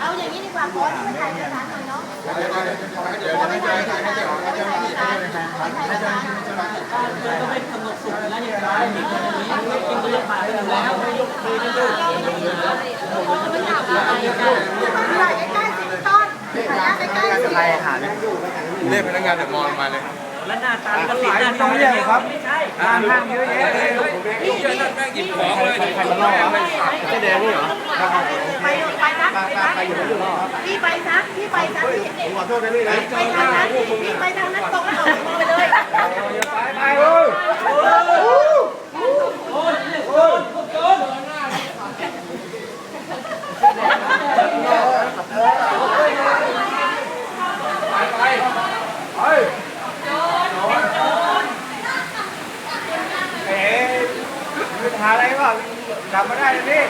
เอาอย่างนี้ดีกว่าขอที่มาายเอกสาน่อยเนาะเล่ากสไปถ่สารกสุขแล้วอย่างไรมีคนนี้เป็นตัวผ่านไปแล้วถ่ายใกล้ๆสิต้นถ่ใกล้ๆสิ ไล่หเลยเรีนงานเดี๋ยวมองมาเลย แล้วหน้าตาก็ติดหน้าตาเนี่ยครับไม่ใช่ห้างห้างเยอะแยะเลยลูกเยอะนั่นแม่งหยิบของเลยใครมาล่อวะเจ๊แดงนี่เหรอไปไปซักไปซักพี่ไปซักพี่ไปซักพี่ผมขอโทษนะพี่นะไปทางนั้นพี่ไปทางนั้นตรงเอาไปเลยไปเอ้ยเอ๊ะมีปัญ หาอะไรก็ทำไม่ได้เลยพี่